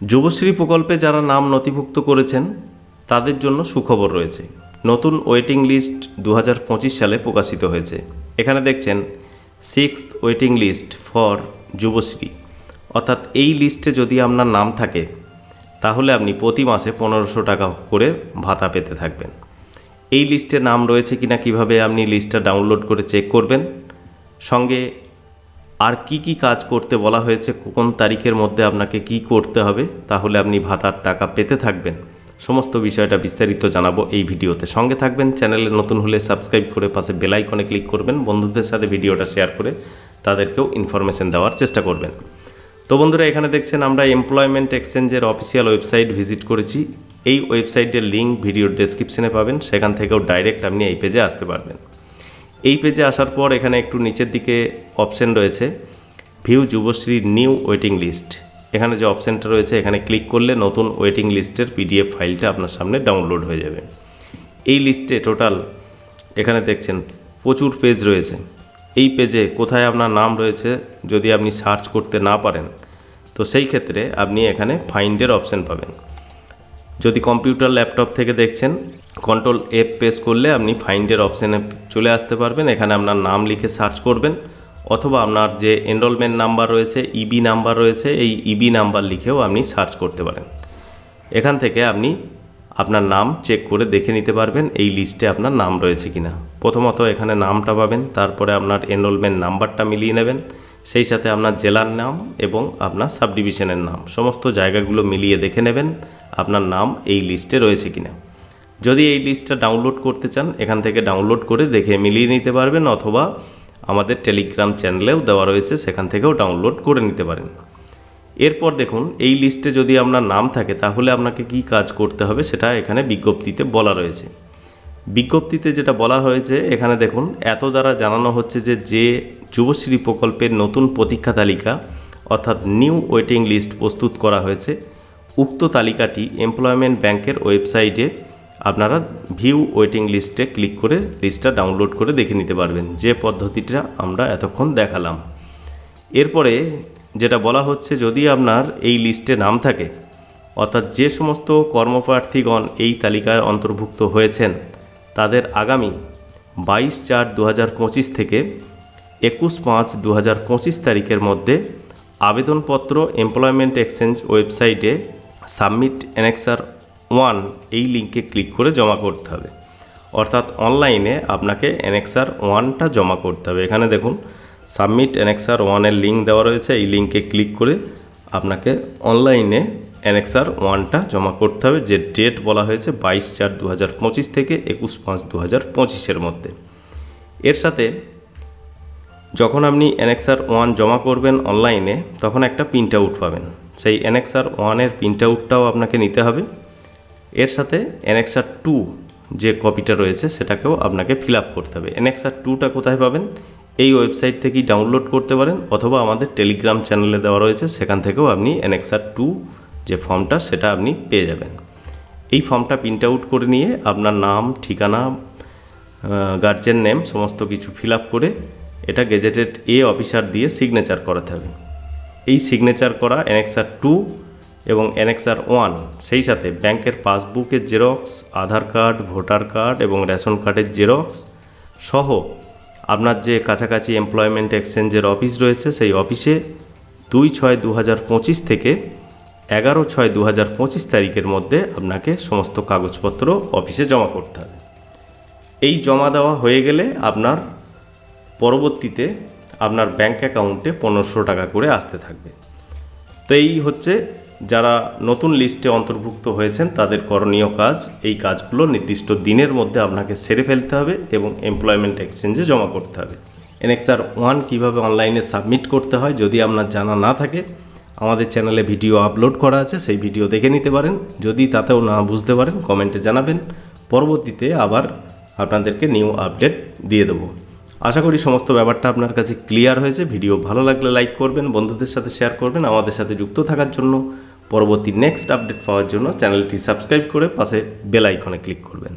যুবশ্রী প্রকল্পে যারা নাম নথিভুক্ত করেছেন, তাদের জন্য সুখবর রয়েছে। নতুন ওয়েটিং লিস্ট দু হাজার পঁচিশ সালে প্রকাশিত হয়েছে। এখানে দেখছেন six waiting list for Yuvashree. অর্থাৎ এই লিস্টে যদি আপনার নাম থাকে, তাহলে আপনি প্রতি মাসে পনেরোশো টাকা করে ভাতা পেতে থাকবেন। এই লিস্টে নাম রয়েছে কিনা কীভাবে আপনি লিস্টটা ডাউনলোড করে চেক করবেন? সঙ্গে আর কি কি কাজ করতে বলা হয়েছে, কোন তারিখের মধ্যে আপনাকে কি করতে হবে, তাহলে আপনি ভাতার টাকা পেতে থাকবেন। সমস্ত বিষয়টা বিস্তারিত জানাব এই ভিডিওতে। সঙ্গে থাকবেন, চ্যানেলে নতুন হলে সাবস্ক্রাইব করে পাশে বেল আইকনে ক্লিক করবেন, বন্ধুদের সাথে ভিডিওটা শেয়ার করে তাদেরকেও ইনফরমেশন দেওয়ার চেষ্টা করবেন। তো বন্ধুরা, এখানে দেখছেন আমরা এমপ্লয়মেন্ট এক্সচেঞ্জের অফিসিয়াল ওয়েবসাইট ভিজিট করেছি। এই ওয়েবসাইটের লিঙ্ক ভিডিওর ডেসক্রিপশনে পাবেন, সেখান থেকেও ডাইরেক্ট আপনি এই পেজে আসতে পারবেন। এই পেজে আসার পর এখানে একটু নিচের দিকে অপশন রয়েছে view Yuvashree new waiting list এখানে যে অপশানটা রয়েছে, এখানে ক্লিক করলে নতুন ওয়েটিং লিস্টের পিডিএফ ফাইলটা আপনার সামনে ডাউনলোড হয়ে যাবে। এই লিস্টে টোটাল এখানে দেখছেন প্রচুর পেজ রয়েছে। এই পেজে কোথায় আপনার নাম রয়েছে যদি আপনি সার্চ করতে না পারেন, তো সেই ক্ষেত্রে আপনি এখানে ফাইন্ডের অপশন পাবেন। যদি কম্পিউটার ল্যাপটপ থেকে দেখছেন কন্ট্রোল এফ প্রেস করলে আপনি ফাইন্ডের অপশানে চলে আসতে পারবেন। এখানে আপনার নাম লিখে সার্চ করবেন, অথবা আপনার যে এনরোলমেন্ট নাম্বার রয়েছে ইবি নাম্বার রয়েছে, এই ইবি নাম্বার লিখেও আপনি সার্চ করতে পারেন। এখান থেকে আপনি আপনার নাম চেক করে দেখে নিতে পারবেন, এই লিস্টে আপনার নাম রয়েছে কিনা। প্রথমত এখানে নামটা পাবেন, তারপরে আপনার এনরোলমেন্ট নাম্বারটা মিলিয়ে নেবেন, সেই সাথে আপনার জেলার নাম এবং আপনার সাব ডিভিশনের নাম। সমস্ত জায়গাগুলো মিলিয়ে দেখে নেবেন আপনার নাম এই লিস্টে রয়েছে কিনা। যদি এই লিস্টটা ডাউনলোড করতে চান, এখান থেকে ডাউনলোড করে দেখে মিলিয়ে নিতে পারবেন অথবা আমাদের টেলিগ্রাম চ্যানেলেও দেওয়া রয়েছে, সেখান থেকেও ডাউনলোড করে নিতে পারেন। এরপর দেখুন, এই লিস্টে যদি আপনার নাম থাকে, তাহলে আপনাকে কি কাজ করতে হবে সেটা এখানে বিজ্ঞপ্তিতে বলা রয়েছে। বিজ্ঞপ্তিতে যেটা বলা হয়েছে, এখানে দেখুন, এত দ্বারা জানানো হচ্ছে যে যে যুবশ্রী প্রকল্পের নতুন প্রতীক্ষা তালিকা, অর্থাৎ নিউ ওয়েটিং লিস্ট প্রস্তুত করা হয়েছে উক্ত তালিকাটি এমপ্লয়মেন্ট ব্যাংকের ওয়েবসাইটে আপনারা ভিউ ওয়েটিং লিস্টে ক্লিক করে লিস্টটা ডাউনলোড করে দেখে নিতে পারবেন। যে পদ্ধতিটা আমরা এতক্ষণ দেখালাম। এরপরে যেটা বলা হচ্ছে, যদি আপনার এই লিস্টে নাম থাকে, অর্থাৎ যে সমস্ত কর্মপ্রার্থীগণ এই তালিকায় অন্তর্ভুক্ত হয়েছেন, তাদের আগামী বাইশ চার দু থেকে একুশ পাঁচ দু হাজার পঁচিশ তারিখের মধ্যে আবেদনপত্র এমপ্লয়মেন্ট এক্সচেঞ্জ ওয়েবসাইটে সাবমিট অ্যানেক্সার ওয়ান এই লিঙ্কে ক্লিক করে জমা করতে হবে। অর্থাৎ অনলাইনে আপনাকে অ্যানেক্সার ওয়ানটা জমা করতে হবে। এখানে দেখুন, সাবমিট অ্যানেক্সার ওয়ানের লিঙ্ক দেওয়া রয়েছে। এই লিঙ্কে ক্লিক করে আপনাকে অনলাইনে অ্যানেক্সার ওয়ানটা জমা করতে হবে, যে ডেট বলা হয়েছে বাইশ চার দু হাজার পঁচিশ থেকে একুশ পাঁচ দু হাজার পঁচিশের মধ্যে। এর সাথে যখন আপনি অ্যানেক্সার ওয়ান জমা করবেন অনলাইনে, তখন একটা প্রিন্ট আউট পাবেন। সেই অ্যানেক্সার ওয়ানের প্রিন্ট আউটটাও আপনাকে নিতে হবে। এর সাথে অ্যানেক্সার টু যে কপিটা রয়েছে, সেটাকেও আপনাকে ফিল আপ করতে হবে। অ্যানেক্সার টুটা কোথায় পাবেন? এই ওয়েবসাইট থেকেই ডাউনলোড করতে পারেন, অথবা আমাদের টেলিগ্রাম চ্যানেলে দেওয়া রয়েছে, সেখান থেকেও আপনি অ্যানেক্সার টু যে ফর্মটা সেটা আপনি পেয়ে যাবেন। এই ফর্মটা প্রিন্ট আউট করে নিয়ে আপনার নাম, ঠিকানা গার্জেন নেম সমস্ত কিছু ফিল আপ করে, এটা গেজেটেড এ অফিসার দিয়ে সিগনেচার করাতে হবে। এই সিগনেচার করা অ্যানেক্সার টু এবং অ্যানেক্সার ওয়ান সেই সাথে ব্যাংকের পাসবুকের xerox Aadhaar card voter card এবং রেশন কার্ডের জেরক্স সহ আপনার যে কাছাকাছি এমপ্লয়মেন্ট এক্সচেঞ্জের অফিস রয়েছে, সেই অফিসে দুই ছয় দু হাজার পঁচিশ থেকে এগারো ছয় দু হাজার পঁচিশ তারিখের মধ্যে আপনাকে সমস্ত কাগজপত্র অফিসে জমা করতে হবে। এই জমা দেওয়া হয়ে গেলে আপনার পরবর্তীতে আপনার ব্যাঙ্ক অ্যাকাউন্টে পনেরোশো টাকা করে আসতে থাকবে। তো এই হচ্ছে যারা নতুন লিস্টে অন্তর্ভুক্ত হয়েছেন, তাদের করণীয় কাজ, এই কাজগুলো নির্দিষ্ট দিনের মধ্যে আপনাকে সেরে ফেলতে হবে এবং এমপ্লয়মেন্ট এক্সচেঞ্জে জমা করতে হবে। এনএক্সআর ওয়ান কীভাবে অনলাইনে সাবমিট করতে হয়, যদি আপনার জানা না থাকে, আমাদের চ্যানেলে ভিডিও আপলোড করা আছে, সেই ভিডিও দেখে নিতে পারেন। যদি তাতেও না বুঝতে পারেন কমেন্টে জানাবেন। পরবর্তীতে আবার আপনাদেরকে নিউ আপডেট দিয়ে দেবো। আশা করি সমস্ত ব্যাপারটা আপনার কাছে ক্লিয়ার হয়েছে। ভিডিও ভালো লাগলে লাইক করবেন, বন্ধুদের সাথে শেয়ার করবেন, আমাদের সাথে যুক্ত থাকার জন্য। পরবর্তী নেক্সট আপডেট পাওয়ার জন্য চ্যানেলটি সাবস্ক্রাইব করে পাশে বেল আইকনে ক্লিক করবেন।